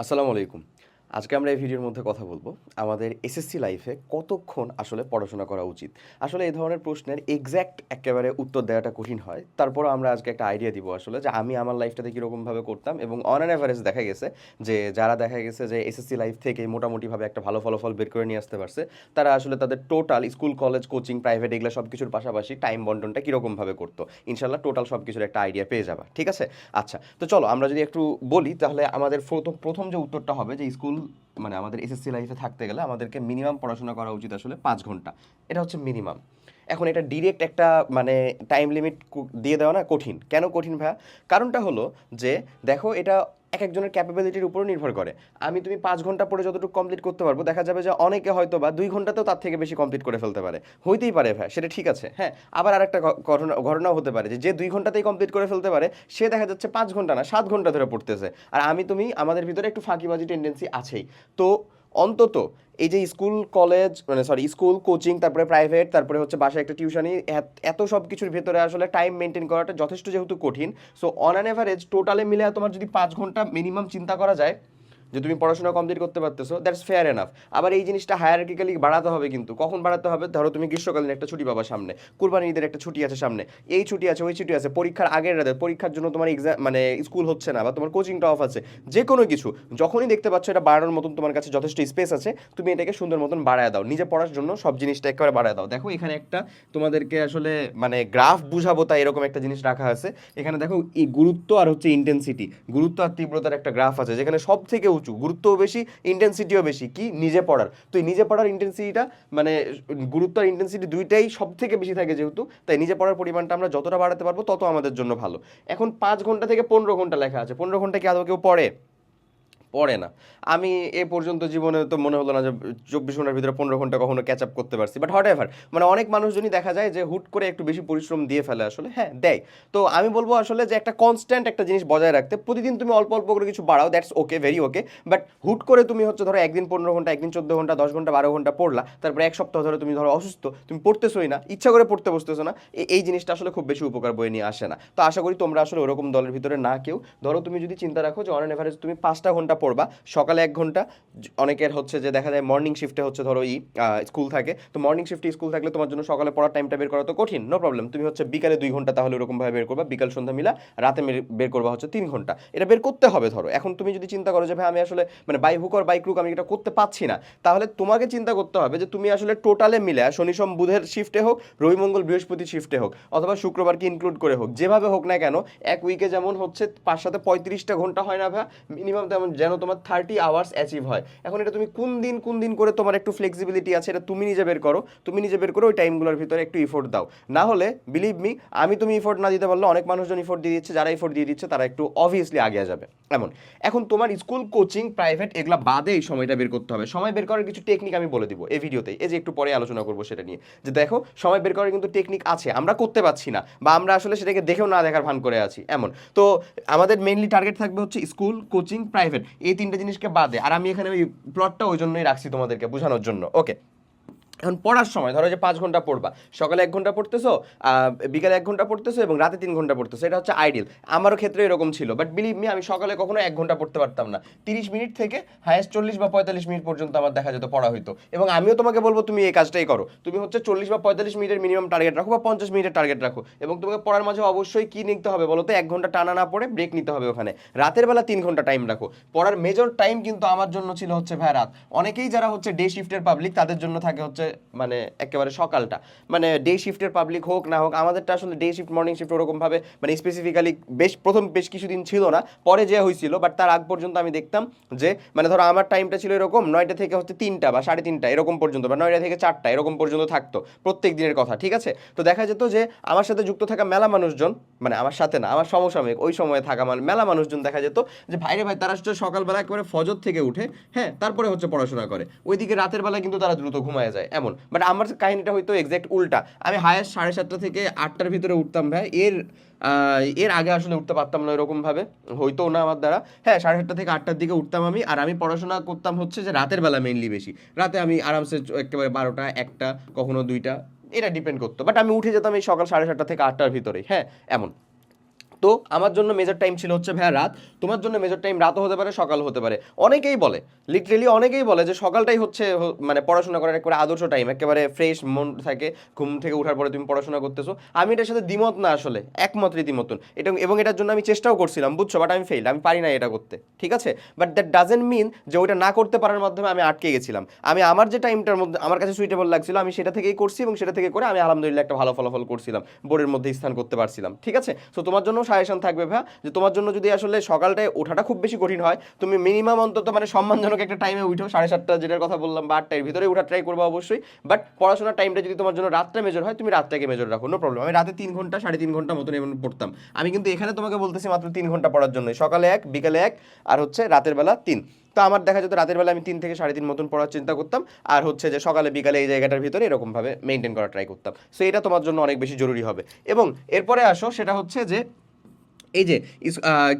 আসসালামু আলাইকুম। আজকে আমরা এই ভিডিওর মধ্যে কথা বলব আমাদের এসএসসি লাইফে কতক্ষণ আসলে পড়াশোনা করা উচিত? আসলে এই ধরনের প্রশ্নের এক্স্যাক্ট একেবারে উত্তর দেওয়াটা কঠিন হয়। তারপরও আমরা আজকে একটা আইডিয়া দিব আসলে যে আমি আমার লাইফটাতে কীরকমভাবে করতাম এবং অন অ্যান অ্যাভারেজ দেখা গেছে যে যারা দেখা গেছে যে এসএসসি লাইফ থেকে মোটামুটিভাবে একটা ভালো ফলাফল বের করে নিয়ে আসতে পারছে, তারা আসলে তাদের total school college coaching private এগুলো সব কিছুর পাশাপাশি টাইম বন্টনটা কীরকমভাবে করতো? ইনশাল্লাহ টোটাল সব কিছুর একটা আইডিয়া পেয়ে যাবা, ঠিক আছে? আচ্ছা তো চলো আমরা যদি একটু বলি তাহলে আমাদের প্রথম প্রথম যে উত্তরটা হবে যে স্কুল মানে আমাদের এসএসসি লাইফে থাকতে গেলে আমাদেরকে মিনিমাম পড়াশোনা করা উচিত আসলে পাঁচ ঘণ্টা। এটা হচ্ছে মিনিমাম এখন এটা ডিরেক্ট একটা মানে টাইম লিমিট দিয়ে দেওয়া না কঠিন। কেন কঠিন ভাইয়া? কারণটা হলো যে, দেখো এটা এক একজনের ক্যাপাবিলিটির উপর নির্ভর করে। আমি তুমি পাঁচ ঘণ্টা পরে যতটুকু কমপ্লিট করতে পারব, দেখা যাবে যে অনেকে হয়তো বা দুই ঘন্টাতেও তার থেকে বেশি কমপ্লিট করে ফেলতে পারে। হইতেই পারে ভাই, সেটা ঠিক আছে হ্যাঁ? আবার আরেকটা ঘটনা, ঘটনাও হতে পারে যে যে দুই ঘন্টাতেই কমপ্লিট করে ফেলতে পারে, সে দেখা যাচ্ছে পাঁচ ঘণ্টা না, সাত ঘণ্টা ধরে পড়তেছে। আর আমি, তুমি আমাদের ভিতরে একটু ফাঁকিবাজি টেন্ডেন্সি আছেই। তো অন্তত এই যে স্কুল, কলেজ মানে সরি স্কুল, কোচিং, তারপরে প্রাইভেট, তারপরে হচ্ছে বাসায় একটা টিউশনি এত সব কিছুর ভেতরে আসলে টাইম মেনটেন করাটা যথেষ্ট যেহেতু কঠিন। সো অন অ্যান এভারেজ টোটালে মিলে তোমার যদি পাঁচ ঘণ্টা মিনিমাম চিন্তা করা যায় যে তুমি পড়াশোনা কমপ্লিট করতে পারতেছো দ্যাটস ফেয়ার এনাফ আবার এই জিনিসটা হায়ারার্কিক্যালি বাড়াতে হবে কিন্তু। কখন বাড়াতে হবে? ধরো তুমি গ্রীষ্মকালীন একটা ছুটি পাবা সামনে, কুরবানি ঈদের একটা ছুটি আছে সামনে, এই ছুটি আছে, ওই ছুটি আছে, পরীক্ষার আগের রাতে, পরীক্ষার জন্য তোমার এক্সাম মানে স্কুল হচ্ছে না বা তোমার কোচিংটা অফ আছে যে কোনো কিছু, যখনই দেখতে পাচ্ছ এটা বাড়ানোর মতন তোমার কাছে যথেষ্ট স্পেস আছে, তুমি এটাকে সুন্দর মতন বাড়ায় দাও, নিজে পড়ার জন্য সব জিনিসটা একেবারে বাড়ায় দাও। দেখো এখানে একটা তোমাদেরকে আসলে মানে গ্রাফ বুঝাবো তাই এরকম একটা জিনিস রাখা আছে। এখানে দেখো এই গুরুত্ব আর হচ্ছে ইন্টেন্সিটি গুরুত্ব আর তীব্রতার একটা গ্রাফ আছে, যেখানে সব থেকে উঁচু, গুরুত্বও বেশি ইন্টেন্সিটিও বেশি। কি? নিজে পড়ার। তো এই নিজে পড়ার ইন্টেন্সিটিটা মানে গুরুত্ব আর ইন্টেন্সিটি দুইটাই সব থেকে বেশি থাকে যেহেতু, তাই নিজে পড়ার পরিমাণটা আমরা যতটা বাড়াতে পারব তত আমাদের জন্য ভালো। এখন পাঁচ ঘণ্টা থেকে পনেরো ঘণ্টা লেখা আছে। পনেরো ঘণ্টা কি আদৌ কেউ পড়ে? পড়ে না। আমি এ পর্যন্ত জীবনে তো মনে হলো না যে চব্বিশ ঘণ্টার ভিতরে পনেরো ঘণ্টা কখনো ক্যাচ আপ করতে পারছি। বাট হট এভার মানে অনেক মানুষজনই দেখা যায় যে হুট করে একটু বেশি পরিশ্রম দিয়ে ফেলে আসলে হ্যাঁ দেয়। তো আমি বলব আসলে যে একটা কনস্ট্যান্ট একটা জিনিস বজায় রাখতে, প্রতিদিন তুমি অল্প অল্প করে কিছু বাড়াও that's okay very okay but হুট করে তুমি হচ্ছে ধরো একদিন পনেরো ঘণ্টা, একদিন চোদ্দ ঘণ্টা, দশ ঘণ্টা, বারো ঘণ্টা পড়লা, তারপরে এক সপ্তাহ ধরে তুমি ধরো অসুস্থ, তুমি পড়তেছোই না, ইচ্ছা করে পড়তে বসতেছো না এই জিনিসটা আসলে খুব বেশি উপকার বয়ে নিয়ে আসে না। তো আশা করি তোমরা আসলে ওরকম দলের ভিতরে না কেউ, ধরো তুমি যদি চিন্তা রাখো যে অন এভারেজ তুমি পাঁচটা ঘণ্টা পড়বা, সকালে এক ঘণ্টা। অনেকের হচ্ছে যে দেখা যায় মর্নিং শিফটে হচ্ছে ধরো ই স্কুল থাকে। তো মর্নিং শিফটে স্কুল থাকলে তোমার জন্য সকালে পড়ার টাইমটা বের করা তো কঠিন নো প্রবলেম তুমি হচ্ছে বিকালে দুই ঘণ্টা তাহলে ওরকমভাবে বের করবা, বিকাল সন্ধ্যা মিলা রাতে বের করবা হচ্ছে তিন ঘণ্টা। এটা বের করতে হবে ধরো। এখন তুমি যদি চিন্তা করো যে, ভাই, আমি আসলে মানে বাই হুক আর বাই ক্রুক আমি এটা করতে পারছি না, তাহলে তোমাকে চিন্তা করতে হবে যে, তুমি আসলে টোটালে মিলে শনি, সোম, বুধের শিফটে হোক, রবি, মঙ্গল, বৃহস্পতি শিফটে হোক, অথবা শুক্রবারকে ইনক্লুড করে হোক, যেভাবে হোক না কেন, এক উইকে যেমন হচ্ছে পাঁচ সাথে পঁয়ত্রিশটা ঘণ্টা হয় না, ভাই মিনিমাম তেমন যেন তোমার থার্টি আওয়ার্স অ্যাচিভ হয়। এখন এটা তুমি কোন দিন কোন দিন করে তোমার একটু ফ্লেক্সিবিলিটি আছে এটা তুমি নিজে বের করো। তুমি নিজে বের করো ওই টাইমগুলোর ভিতরে একটু ইফোর্ট দাও। না হলে বিলিভ মি আমি তুমি ইফোর্ট না দিতে পারলে অনেক মানুষজন ইফোর্ট দিয়ে দিচ্ছে, যারা ইফোর্ট দিয়ে দিচ্ছে তারা একটু অবভিয়াসলি আগে যাবে। এমন। এখন তোমার স্কুল কোচিং প্রাইভেট এগুলা বাদে এই সময়টা বের করতে হবে। সময় বের করার কিছু টেকনিক আমি বলে দিব এই ভিডিওতে এই যে একটু পরে আলোচনা করব সেটা নিয়ে। যে দেখো, সময় বের করার কিন্তু টেকনিক আছে। আমরা করতে পারছি না বা আমরা আসলে সেটাকে দেখেও না দেখার ভান করে আছি। এমন। তো আমাদের মেইনলি টার্গেট থাকবে হচ্ছে স্কুল কোচিং প্রাইভেট এই তিনটা জিনিসকে বাদে। আর আমি এখানে ওই প্লটটা ওই জন্যই রাখছি তোমাদেরকে বোঝানোর জন্য। ওকে এখন পড়ার সময়, ধরো যে পাঁচ ঘণ্টা পড়বা, সকালে এক ঘণ্টা পড়তেছো বিকালে এক ঘণ্টা পড়তেছো এবং রাতে তিন ঘণ্টা পড়তেছো, এটা হচ্ছে আইডিয়াল আমারও ক্ষেত্রে এরকম ছিল বাট বিলিভ মি আমি সকালে কখনো এক ঘণ্টা পড়তে পারতাম না। তিরিশ মিনিট থেকে হায়েস্ট চল্লিশ বা পঁয়তাল্লিশ মিনিট পর্যন্ত আমার দেখা যেত পড়া হইতো। এবং আমিও তোমাকে বলব, তুমি এই কাজটাই করো। তুমি হচ্ছে চল্লিশ বা পঁয়তাল্লিশ মিনিটের মিনিমাম টার্গেট রাখো বা পঞ্চাশ মিনিটের টার্গেট রাখো। এবং তোমাকে পড়ার মাঝে অবশ্যই কি নিতে হবে বলো তো? এক ঘণ্টা টানা না পড়ে ব্রেক নিতে হবে ওখানে। রাতের বেলা তিন ঘণ্টা টাইম রাখো। পড়ার মেজর টাইম কিন্তু আমার জন্য ছিল হচ্ছে ভাই রাত। অনেকেই যারা হচ্ছে ডে শিফটের পাবলিক তাদের জন্য থাকে হচ্ছে মানে একেবারে সকালটা। মানে ডে শিফটের পাবলিক হোক, না হোক, আমাদেরটা আসলে ডে শিফট মর্নিং শিফট ওরকমভাবে মানে স্পেসিফিক্যালি বেশ, প্রথম বেশ কিছুদিন ছিল না। পরে যে হয়েছিল বাট তার আগ পর্যন্ত আমি দেখতাম যে মানে ধরো আমার টাইমটা ছিল এরকম নয়টা থেকে হচ্ছে তিনটা বা সাড়ে তিনটা, এরকম পর্যন্ত বা নয়টা থেকে চারটা, এরকম পর্যন্ত থাকতো প্রত্যেক দিনের কথা, ঠিক আছে? তো দেখা যেত যে, আমার সাথে যুক্ত থাকা মেলা মানুষজন মানে আমার সাথে না, আমার সমসাময়িক, ওই সময়ে থাকা মানে মেলা মানুষজন দেখা যেত যে ভাইরে ভাই, তারা সকালবেলা একেবারে ফজর থেকে উঠে হ্যাঁ তারপরে হচ্ছে পড়াশোনা করে। ওইদিকে রাতের বেলা কিন্তু তারা দ্রুত ঘুমায় যায়। এমন। বাট আমার কাহিনীটা হয়তো এক্স্যাক্ট উল্টা। আমি হায়ার সাড়ে সাতটা থেকে আটটার ভিতরে উঠতাম, ভাই। এর এর আগে আসলে উঠতে পারতাম না এরকম ভাবে হইতো না আমার দ্বারা। হ্যাঁ সাড়ে সাতটা থেকে আটটার দিকে উঠতাম আমি। আর আমি পড়াশোনা করতাম হচ্ছে যে রাতের বেলা মেইনলি বেশি। রাতে আমি আরামসে একেবারে বারোটা, একটা, কখনো দুইটা, এটা ডিপেন্ড করতো। বাট আমি উঠে যেতাম এই সকাল সাড়ে সাতটা থেকে আটটার ভিতরেই। হ্যাঁ এমন। তো আমার জন্য মেজর টাইম ছিল হচ্ছে ভাইয়া রাত। তোমার জন্য মেজর টাইম রাতও হতে পারে সকাল হতে পারে। অনেকেই বলে লিটারেলি অনেকেই বলে যে সকালটাই হচ্ছে মানে পড়াশোনা করার একেবারে আদর্শ টাইম একেবারে ফ্রেশ মন থাকে, ঘুম থেকে ওঠার পরে তুমি পড়াশোনা করতেছো। আমি এটার সাথে দ্বিমত না আসলে একমত রীতিমতন এটা, এবং এটার জন্য আমি চেষ্টাও করছিলাম, বুঝছ? বাট আমি ফেল আমি পারি না এটা করতে, ঠিক আছে? বাট দ্যাট ডাজেন্ট মিন যে ওইটা না করতে পারার মাধ্যমে আমি আটকে গেছিলাম। আমি আমার যে টাইমটার মধ্যে, আমার কাছে সুইটেবল লাগছিল, আমি সেটা থেকেই করছি এবং সেটা থেকে করে আমি আলহামদুলিল্লাহ একটা ভালো ফলাফল করছিলাম বোর্ডের মধ্যে স্থান করতে পারছিলাম, ঠিক আছে? সো তোমার জন্য সাজেশন থাকবে ভাই যে তোমার জন্য যদি আসলে সকালটায় ওঠাটা খুব বেশি কঠিন হয়, তুমি মিনিমাম অন্তত মানে সম্মানজনক একটা টাইমে উঠো, সাড়ে সাতটা যেটার কথা বললাম, বা আটটার ভিতরে উঠার ট্রাই করব অবশ্যই বাট পড়াশোনার টাইমটা যদি তোমার জন্য রাতটা মেজর হয়, তুমি রাতটাকে মেজর রাখো নো প্রবলেম আমি রাতে তিন ঘণ্টা, সাড়ে তিন ঘণ্টা মতন এমন পড়তাম। আমি কিন্তু এখানে তোমাকে বলতেছি মাত্র তিন ঘণ্টা পড়ার জন্য সকালে এক, বিকালে এক, আর হচ্ছে রাতের বেলা তিন। তো আমার দেখা যেত রাতের বেলা আমি তিন থেকে সাড়ে তিন মতন পড়ার চিন্তা করতাম, আর হচ্ছে যে সকালে, বিকালে এই জায়গাটার ভিতরে এরকমভাবে মেনটেন করার ট্রাই করতাম। সো এটা তোমার জন্য অনেক বেশি জরুরি হবে। এবং এরপরে আসো, সেটা হচ্ছে যে এই যে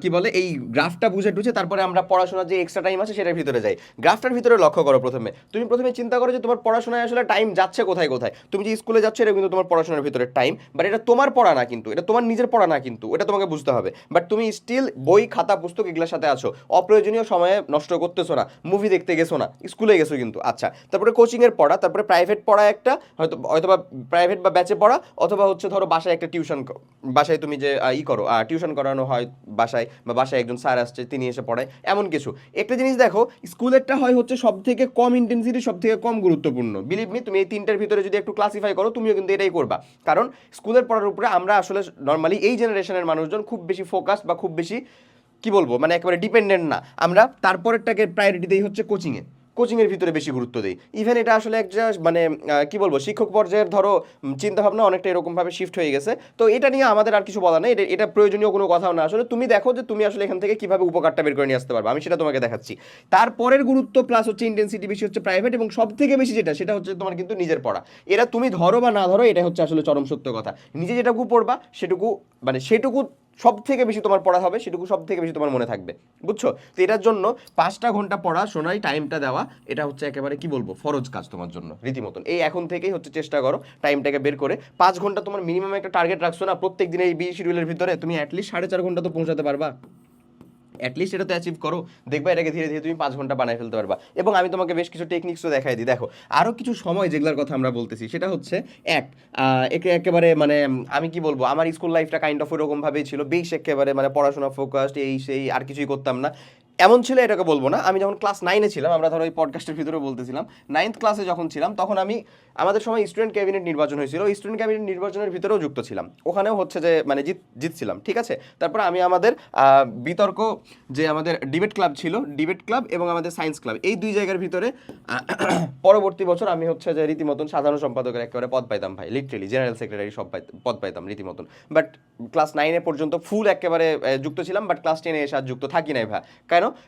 কি বলে, এই গ্রাফটা বুঝে টুঝে তারপরে আমরা পড়াশোনার যে এক্সট্রা টাইম আছে সেটার ভিতরে যাই। গ্রাফটার ভিতরে লক্ষ্য করো প্রথমে। তুমি প্রথমে চিন্তা করো যে তোমার পড়াশোনায় আসলে টাইম যাচ্ছে কোথায় কোথায়। তুমি যে স্কুলে যাচ্ছ এটা কিন্তু তোমার পড়াশোনার ভিতরে টাইম বাট এটা তোমার পড়া না কিন্তু, এটা তোমার নিজের পড়া না কিন্তু, এটা তোমাকে বুঝতে হবে। বাট তুমি স্টিল বই, খাতা, পুস্তক এগুলোর সাথে আছো। অপ্রয়োজনীয় সময়ে নষ্ট করতেছো না মুভি দেখতে গেছো না স্কুলে গেছো কিন্তু আচ্ছা। তারপরে কোচিংয়ের পড়া, তারপরে প্রাইভেট পড়া একটা, হয়তো হয়তো বা প্রাইভেট বা ব্যাচে পড়া, অথবা হচ্ছে ধরো বাসায় একটা টিউশন বাসায় তুমি যে ই করো টিউশন করানো হয় বাসায় বা বাসায় একজন স্যার আসছে, তিনি এসে পড়ায়, এমন কিছু। একটা জিনিস দেখো, স্কুলেরটা হয় হচ্ছে সব থেকে কম ইন্টেন্সিটি সব থেকে কম গুরুত্বপূর্ণ। বিলিভ মি তুমি এই তিনটার ভিতরে যদি একটু ক্লাসিফাই করো, তুমিও কিন্তু এটাই করবা। কারণ স্কুলের পড়ার উপরে আমরা আসলে নর্মালি এই জেনারেশনের মানুষজন খুব বেশি ফোকাস বা খুব বেশি, কি বলব মানে একেবারে ডিপেন্ডেন্ট না। আমরা তারপরেরটাকে প্রায়োরিটি দিই হচ্ছে কোচিংয়ে কোচিংয়ের ভিতরে বেশি গুরুত্ব দেই। ইভেন এটা আসলে একটা মানে কি বলব, শিক্ষক পর্যায়ের ধরো চিন্তাভাবনা অনেকটা এরকমভাবে শিফট হয়ে গেছে। তো এটা নিয়ে আমাদের আর কিছু বলা নেই। এটা এটা প্রয়োজনীয় কোনো কথাও না। আসলে তুমি দেখো যে তুমি আসলে এখান থেকে কীভাবে উপকারটা বের করে নিয়ে আসতে পারবে। আমি সেটা তোমাকে দেখাচ্ছি। তারপরের গুরুত্ব প্লাস হচ্ছে ইন্টেন্সিটি বেশি হচ্ছে প্রাইভেট এবং সব থেকে বেশি যেটা, সেটা হচ্ছে তোমার কিন্তু নিজের পড়া। এরা তুমি ধরো বা না ধরো এটা হচ্ছে আসলে চরম সত্য কথা। নিজে যেটুকু পড়বা, সেটুকু মানে সেটুকু সব থেকে বেশি তোমার পড়া হবে, সেটুকু সব থেকে বেশি তোমার মনে থাকবে। বুঝছ? তো এটার জন্য পাঁচটা ঘণ্টা পড়া শোনাই টাইমটা দেওয়া, এটা হচ্ছে একেবারে কি বলব, ফরজ কাজ তোমার জন্য, রীতিমতন। এই এখন থেকেই হচ্ছে চেষ্টা করো টাইমটাকে বের করে। পাঁচ ঘণ্টা তোমার মিনিমাম একটা টার্গেট রাখছো না প্রত্যেক দিন এই বি শিডিউলের ভিতরে, তুমি অ্যাটলিস্ট সাড়ে চার ঘণ্টা তো পৌঁছাতে পারবা। অ্যাটলিস্ট এটা তো অ্যাচিভ করো। দেখবা এটাকে ধীরে ধীরে তুমি পাঁচ ঘণ্টা বানায় ফেলতে পারবা। এবং আমি তোমাকে বেশ কিছু টেকনিক্সও দেখাই দিই। দেখো আরও কিছু সময় যেগুলোর কথা আমরা বলতেছি, সেটা হচ্ছে এক একে একেবারে মানে আমি কি বলব, আমার স্কুল লাইফটা কাইন্ড অফ ওরকমভাবেই ছিল। বেশ একেবারে মানে পড়াশোনা ফোকাসড এই সেই, আর কিছুই করতাম না। এমন ছিল, এটাকে বলব না। আমি যখন ক্লাস নাইনে ছিলাম, আমরা ধরো এই পডকাস্টের ভিতরে বলতেছিলাম নাইন্থ ক্লাসে যখন ছিলাম, তখন আমি, আমাদের সময় স্টুডেন্ট ক্যাবিনেট নির্বাচন হয়েছিল। স্টুডেন্ট ক্যাবিনেট নির্বাচনের ভিতরেও যুক্ত ছিলাম। ওখানেও হচ্ছে যে মানে জিত, জিতছিলাম, ঠিক আছে? তারপর আমি আমাদের বিতর্ক যে আমাদের ডিবেট ক্লাব ছিল ডিবেট ক্লাব এবং আমাদের সায়েন্স ক্লাব এই দুই জায়গার ভিতরে পরবর্তী বছর আমি হচ্ছে যে রীতিমতন সাধারণ সম্পাদকের একেবারে পদ পাইতাম ভাই লিটারেলি জেনারেল সেক্রেটারি সব পদ পাইতাম রীতিমতন। বাট ক্লাস নাইনে পর্যন্ত ফুল একেবারে যুক্ত ছিলাম বাট ক্লাস টেনে এসে আর যুক্ত থাকি নাই ভাই।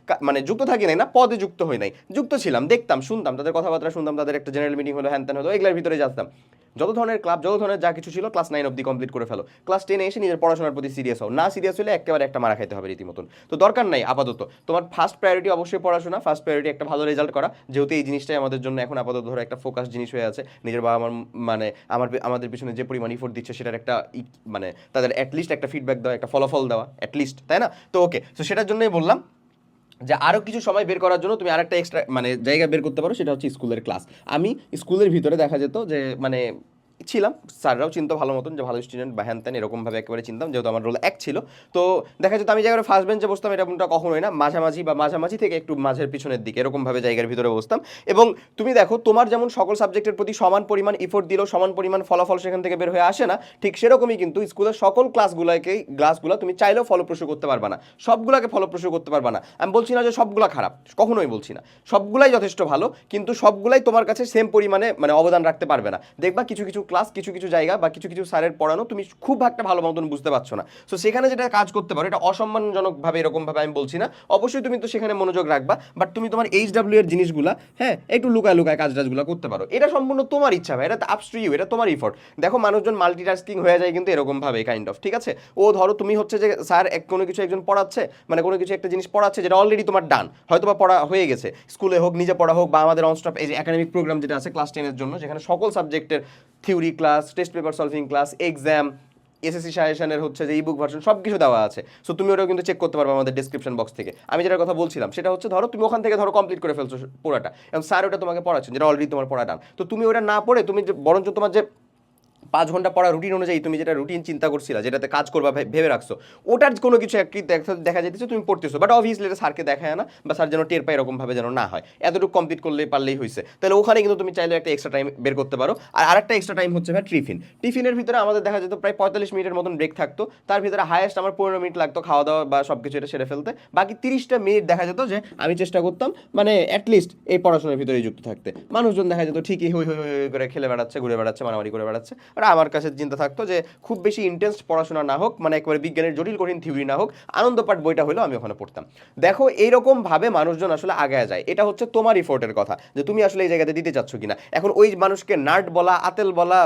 কেন? মানে যুক্ত থাকি নাই না, পদে যুক্ত হই নাই। যুক্ত ছিলাম, দেখতাম, শুনতাম, তাদের কথাবার্তা শুনতাম, তাদের একটা জেনারেল মিটিং হলো হ্যান ত্যান হলো, এগুলোর ভিতরে যেতাম যত ধরনের ক্লাব যত ধরনের যা কিছু ছিল ক্লাস নাইন অব্দি কমপ্লিট করে ফেলো। ক্লাস টেনে এসে নিজের পড়াশোনার প্রতি সিরিয়াস হও। না সিরিয়াস হলে একেবারে একটা মারা খাইতে হবে রীতিমতন। তো দরকার নাই, আপাতত। তোমার ফার্স্ট প্রায়োরিটি অবশ্যই পড়াশোনা ফার্স্ট প্রায়োরিটি একটা ভালো রেজাল্ট করা। যেহেতু এই জিনিসটাই আমাদের জন্য এখন আপাতত ধরো একটা ফোকাস জিনিস হয়ে আছে, নিজের বাবা আমার মানে আমার, আমাদের পিছনে যে পরিমাণ ইফোর্ট দিচ্ছে, সেটার একটা মানে তাদের অ্যাটলিস্ট একটা ফিডব্যাক দেওয়া একটা ফলাফল দেওয়া অ্যাটলিস্ট তাই না? তো ওকে তো সেটার জন্যই বললাম যে আরও কিছু সময় বের করার জন্য তুমি আরেকটা এক্সট্রা মানে জায়গা বের করতে পারো, সেটা হচ্ছে স্কুলের ক্লাস আমি স্কুলের ভিতরে দেখা যেত যে মানে ছিলাম। স্যাররাও চিনতো ভালো মতন যে ভালো স্টুডেন্ট বা হ্যান ত্যান এরকমভাবে একেবারে চিনতাম, যেহেতু আমার রোল এক ছিল। তো দেখা যেত আমি জায়গায় ফার্স্ট বেঞ্চে বসতাম, এরকমটা কখনোই না। মাঝামাঝি বা মাঝামাঝি থেকে একটু মাঝের পিছনের দিকে এরকমভাবে জায়গার ভিতরে বসতাম। এবং তুমি দেখো, তোমার যেমন সকল সাবজেক্টের প্রতি সমান পরিমাণ ইফোর্ট দিলেও সমান পরিমাণ ফলাফল সেখান থেকে বের হয়ে আসে না, ঠিক সেরকমই কিন্তু স্কুলের সকল ক্লাসগুলোকেই ক্লাসগুলো তুমি চাইলেও ফলপ্রসূ করতে পারবা না। সবগুলোকে ফলপ্রসূ করতে পারবা না। আমি বলছি না যে সবগুলা খারাপ, কখনোই বলছি না। সবগুলাই যথেষ্ট ভালো, কিন্তু সবগুলাই তোমার কাছে সেম পরিমাণে মানে অবদান রাখতে পারবে না। দেখবা কিছু কিছু ক্লাস কিছু কিছু জায়গা বা কিছু কিছু স্যারের পড়ানো তুমি খুব একটা ভালো মতন বুঝতে পারছ না। সো সেখানে যেটা কাজ করতে পারো, এটা অসম্মানজনকভাবে, এরকমভাবে আমি বলছি না। অবশ্যই তুমি তো সেখানে মনোযোগ রাখবা বাট তুমি তোমার এইচ ডাব্লিউ এর জিনিসগুলা হ্যাঁ একটু লুকায় লুকায় কাজ টাজগুলো করতে পারো। এটা সম্পূর্ণ তোমার ইচ্ছা ভাই, এটা আপস টু ইউ এটা তোমার ইফোর্ট দেখো, মানুষজন মাল্টিটাস্কিং হয়ে যায় কিন্তু এরকমভাবে কাইন্ড অফ ঠিক আছে? ও ধরো, তুমি হচ্ছে যে স্যার এক, কোনো কিছু একজন পড়াচ্ছে মানে কোনো কিছু একটা জিনিস পড়াচ্ছে, যেটা অলরেডি তোমার ডান হয়তো বা পড়া হয়ে গেছে। স্কুলে হোক, নিজে পড়া হোক, বা আমাদের অনস্টপ এই যে একাডেমিক প্রোগ্রাম যেটা আছে ক্লাস টেনের জন্য, যেখানে সকল সাবজেক্টের theory class, test paper solving class, exam, SSC সাজেশনের হচ্ছে যে ইবুক ভার্সন সব কিছু দেওয়া আছে। সো তুমি ওটাও কিন্তু চেক করতে পারবে আমাদের ডিসক্রিপশন বক্স থেকে। আমি যেটা কথা বলছিলাম, সেটা হচ্ছে ধরো তুমি ওখান থেকে ধরো কমপ্লিট করে ফেলছো পড়াটা এবং স্যার ওটা তোমাকে পড়াচ্ছেন, যেটা অলরেডি তোমার পড়া ডান তো তুমি ওটা না পড়ে, তুমি যে বরঞ্চ তোমার যে পাঁচ ঘণ্টা পড়া রুটিন অনুযায়ী তুমি যেটা রুটিন চিন্তা করছিলা, যেটাতে কাজ করবা ভেবে রাখছো, ওটার কোনো কিছু একটি দেখা- যেতেছে তুমি পড়তেছো বাট অবভিয়াসলি এটা স্যারকে দেখায় না, বা স্যার যেন টের পায় এরকমভাবে যেন না হয়। এতটুকু কমপ্লিট করলেই পারলেই হয়েছে তাহলে ওখানে কিন্তু তুমি চাইলে একটা এক্সট্রা টাইম বের করতে পারো। আর আরেকটা এক্সট্রা টাইম হচ্ছে ভাই টিফিন টিফিনের ভিতরে আমাদের দেখা যেত প্রায় পঁয়তাল্লিশ মিনিটের মতন ব্রেক থাকতো। তার ভিতরে হায়েস্ট আমার পনেরো মিনিট লাগতো খাওয়া দাওয়া বা সব কিছু এটা সেরে ফেলতে। বাকি তিরিশটা মিনিট দেখা যেত যে আমি চেষ্টা করতাম মানে অ্যাটলিস্ট এই পড়াশোনার ভিতরেই যুক্ত থাকতে। মানুষজন দেখা যেত ঠিকই হই হই হই করে খেলে বেড়াচ্ছে, ঘুরে বেড়াচ্ছে, মারামারি করে বেড়াচ্ছে। আর আমার কাছে চিন্তা থাকতো যে খুব বেশি ইন্টেন্স পড়াশোনা না হোক মানে একবারে বিজ্ঞানের জটিল কঠিন থিওরি না হোক আনন্দ পাঠ বইটা হলেও আমি ওখানে পড়তাম। দেখো এইরকম ভাবে মানুষজন আসলে আগায় যায়। এটা হচ্ছে তোমার ইফোর্টের কথা, যে তুমি আসলে এই জায়গাতে দিতে চাচ্ছ কিনা। এখন ওই মানুষকে নাট বলা, আতেল বলা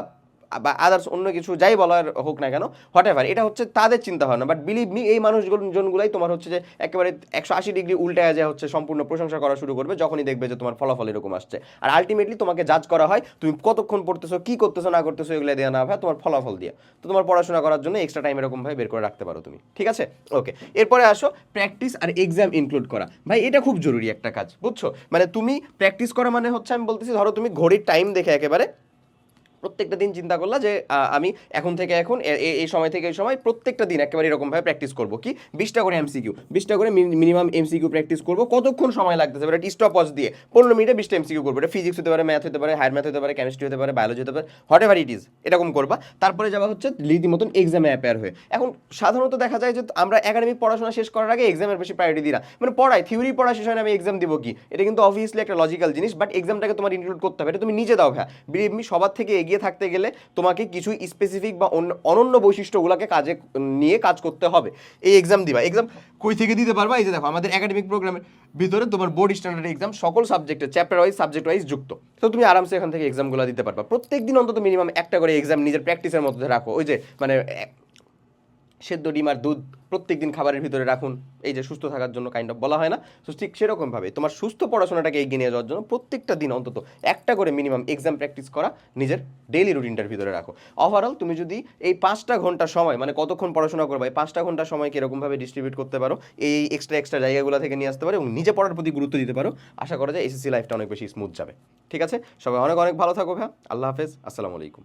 বা আদার্স অন্য কিছু যাই বলার হোক না কেন হোয়াট এভার এটা হচ্ছে তাদের চিন্তা ভাবনা বাট বিলিভ মি এই মানুষগুলো জনগুলাই তোমার হচ্ছে যে একেবারে একশো আশি ডিগ্রি উল্টায় যায় হচ্ছে সম্পূর্ণ প্রশংসা করা শুরু করবে, যখনই দেখবে যে তোমার ফলাফল এরকম আসছে। আর আলটিমেটলি তোমাকে জাজ করা হয়, তুমি কতক্ষণ পড়তেছো, কি করতেছো, না করতেছো এগুলো দেওয়া না হয় তোমার ফলাফল দিয়ে। তো তোমার পড়াশোনা করার জন্য এক্সট্রা টাইম এরকমভাবে বের করে রাখতে পারো তুমি, ঠিক আছে? ওকে এরপরে আসো প্র্যাকটিস আর এক্সাম ইনক্লুড করা। ভাই, এটা খুব জরুরি একটা কাজ, বুঝছ? মানে তুমি প্র্যাকটিস করা মানে হচ্ছে আমি বলতেছি, ধরো তুমি ঘড়ির টাইম দেখে একেবারে প্রত্যেকটা দিন চিন্তা করলা যে আমি এখন থেকে এখন এই সময় থেকে এই সময় প্রত্যেকটা দিন একেবারে এরকমভাবে প্র্যাকটিস করব। কি? বিশটা করে এমসিকিউ বিশটা করে মিনিমাম এমসিকিউ প্র্যাকটিস করব। কতক্ষণ সময় লাগতেছে? এবার স্টপ ওয়াচ দিয়ে পনেরো মিনিটে বিশটা এমসিকিউ করব। এটা ফিজিক্স হতে পারে ম্যাথ হতে পারে হায়ার ম্যাথ হতে পারে কেমিস্ট্রি হতে পারে বায়োলজি হতে পারে হোয়াট এভার ইট ইজ এরকম করবা। তারপরে যাওয়া হচ্ছে রীতি মতন এক্সামে অ্যাপেয়ার হয়ে। এখন সাধারণত দেখা যায় যে, আমরা একাডেমিক পড়াশোনা শেষ করার আগে এক্সামের বেশি প্রায়োরিটি দিই না। মানে পড়াই থিওরি পড়া শেষ হয় আমি এক্সাম দিব কি? এটা কিন্তু অবভিয়াসলি একটা লজিক্যাল জিনিস বাট এক্সামটাকে তোমার ইনক্লুড করতে হবে। এটা তুমি নিজে দাও ভাই বিলিভ মি সবার থেকে এগিয়ে থাকতে গেলে তোমাকে কিছু স্পেসিফিক বা অনন্য বৈশিষ্ট্যগুলোকে কাজে, নিয়ে কাজ করতে হবে। এই এক্সাম দিবা। এক্সাম কই থেকে দিতে পারবা? এই যে দেখো, আমাদের একাডেমিক প্রোগ্রামের ভিতরে তোমার বোর্ড স্ট্যান্ডার্ড এক্সাম সকল সাবজেক্টে চ্যাপ্টার ওয়াইজ সাবজেক্ট ওয়াইজ যুক্ত। তো তুমি আরামসে এখান থেকে এক্সামগুলো দিতে পারবা। প্রত্যেক দিন অন্তত মিনিমাম একটা করে এক্সাম নিজের প্র্যাকটিসের মধ্যে রাখো। ওই যে মানে সেদ্ধ ডিম আর দুধ প্রত্যেক দিন খাবারের ভিতরে রাখুন। এই যে সুস্থ থাকার জন্য কাইন্ড অফ বলা হয় না। তো ঠিক সেরকমভাবে তোমার সুস্থ পড়াশোনাটাকে এগিয়ে নিয়ে যাওয়ার জন্য প্রত্যেকটা দিন অন্তত একটা করে মিনিমাম এক্সাম প্র্যাকটিস করা নিজের ডেইলি রুটিনটার ভিতরে রাখো। ওভারঅল তুমি যদি এই পাঁচটা ঘণ্টা সময় মানে কতক্ষণ পড়াশোনা করবে, এই পাঁচটা ঘণ্টা সময় কীরকমভাবে ডিস্ট্রিবিউট করতে পারো, এই এক্সট্রা এক্সট্রা জায়গাগুলো থেকে নিয়ে আসতে পারো এবং নিজে পড়ার প্রতি গুরুত্ব দিতে পারো। আশা করা যায় এসএসসি লাইফটা অনেক বেশি স্মুথ যাবে। ঠিক আছে? সবাই অনেক অনেক ভালো থাকো ভাই আল্লাহ হাফেজ। আসসালামু আলাইকুম।